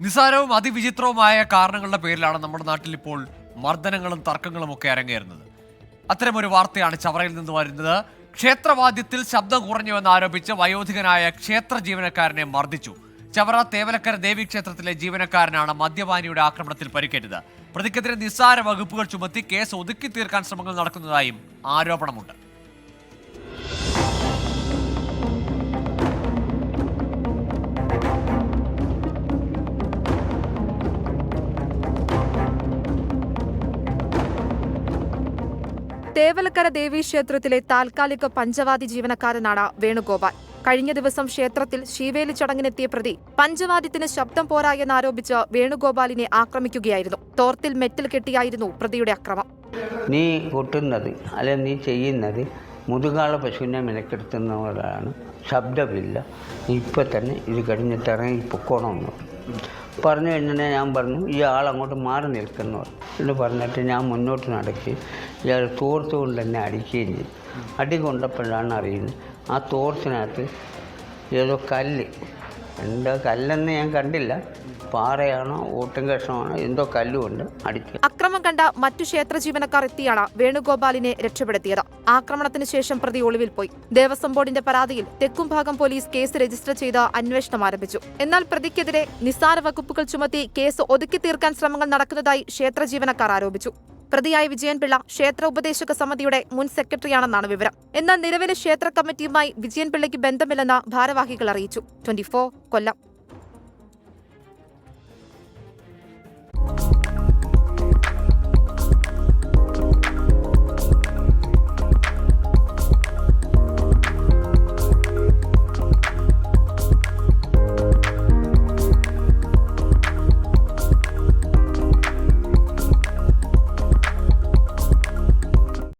നിസാരവും അതിവിചിത്രവുമായ കാരണങ്ങളുടെ പേരിലാണ് നമ്മുടെ നാട്ടിൽ ഇപ്പോൾ മർദ്ദനങ്ങളും തർക്കങ്ങളും ഒക്കെ അരങ്ങേറുന്നത്. അത്തരമൊരു വാർത്തയാണ് ചവറയിൽ നിന്ന് വരുന്നത്. ക്ഷേത്രവാദ്യത്തിൽ ശബ്ദം കുറഞ്ഞുവെന്ന് ആരോപിച്ച് വയോധികനായ ക്ഷേത്ര ജീവനക്കാരനെ മർദ്ദിച്ചു. ചവറ തേവലക്കര ദേവി ക്ഷേത്രത്തിലെ ജീവനക്കാരനാണ് മദ്യപാനിയുടെ ആക്രമണത്തിൽ പരിക്കേറ്റത്. പ്രതിക്കെതിരെ നിസ്സാര വകുപ്പുകൾ ചുമത്തി കേസ് ഒതുക്കി തീർക്കാൻ ശ്രമങ്ങൾ നടക്കുന്നതായും ആരോപണമുണ്ട്. തേവലക്കര ദേവീ ക്ഷേത്രത്തിലെ താൽക്കാലിക പഞ്ചവാദി ജീവനക്കാരനാണ് വേണുഗോപാൽ. കഴിഞ്ഞ ദിവസം ക്ഷേത്രത്തിൽ ശീവേലി ചടങ്ങിനെത്തിയ പ്രതി പഞ്ചവാദ്യത്തിന് ശബ്ദം പോരായെന്നാരോപിച്ച് വേണുഗോപാലിനെ ആക്രമിക്കുകയായിരുന്നു. തോർത്തിൽ മെറ്റൽ കെട്ടിയായിരുന്നു പ്രതിയുടെ അക്രമം. നീ കൊട്ടുന്നത് അല്ലെ നീ ചെയ്യുന്നത് മുതുകാള പശുവിനെ മെനക്കെടുത്തുന്നവരാണ്. ശബ്ദമില്ല. ഇപ്പം തന്നെ ഇത് കഴിഞ്ഞിട്ട് ഇറങ്ങി പൊക്കോണമെന്ന് പറഞ്ഞു കഴിഞ്ഞാൽ ഞാൻ പറഞ്ഞു ഈ ആൾ അങ്ങോട്ട് മാറി നിൽക്കുന്നു എന്ന് പറഞ്ഞിട്ട് ഞാൻ മുന്നോട്ട് നടക്കി. ഇയാൾ തോർത്ത് കൊണ്ട് തന്നെ അടിക്കുകയും ചെയ്തു. അടി കൊണ്ടപ്പോഴാണ് അറിയുന്നത് ആ തോർത്തിനകത്ത് ഏതോ കല്ല് എന്താ കല്ലെന്ന് ഞാൻ കണ്ടില്ല. പാറയാണോ എന്തോ കല്ലുകൊണ്ട് അടിച്ചു. അക്രമം കണ്ട മറ്റു ക്ഷേത്ര ജീവനക്കാർ എത്തിയാണ് വേണുഗോപാലിനെ രക്ഷപ്പെടുത്തിയത്. ആക്രമണത്തിന് ശേഷം പ്രതി ഒളിവിൽ പോയി. ദേവസ്വം ബോർഡിന്റെ പരാതിയിൽ തെക്കുംഭാഗം പോലീസ് കേസ് രജിസ്റ്റർ ചെയ്ത് അന്വേഷണം ആരംഭിച്ചു. എന്നാൽ പ്രതിക്കെതിരെ നിസ്സാര വകുപ്പുകൾ ചുമത്തി കേസ് ഒതുക്കി തീർക്കാൻ ശ്രമങ്ങൾ നടക്കുന്നതായി ക്ഷേത്ര ജീവനക്കാർ ആരോപിച്ചു. പ്രതിയായ വിജയൻപിള്ള ക്ഷേത്ര ഉപദേശക സമിതിയുടെ മുൻ സെക്രട്ടറിയാണെന്നാണ് വിവരം. എന്നാൽ നിലവിലെ ക്ഷേത്ര കമ്മിറ്റിയുമായി വിജയൻപിള്ളയ്ക്ക് ബന്ധമില്ലെന്ന് ഭാരവാഹികൾ അറിയിച്ചു. ട്വന്റി കൊല്ലം.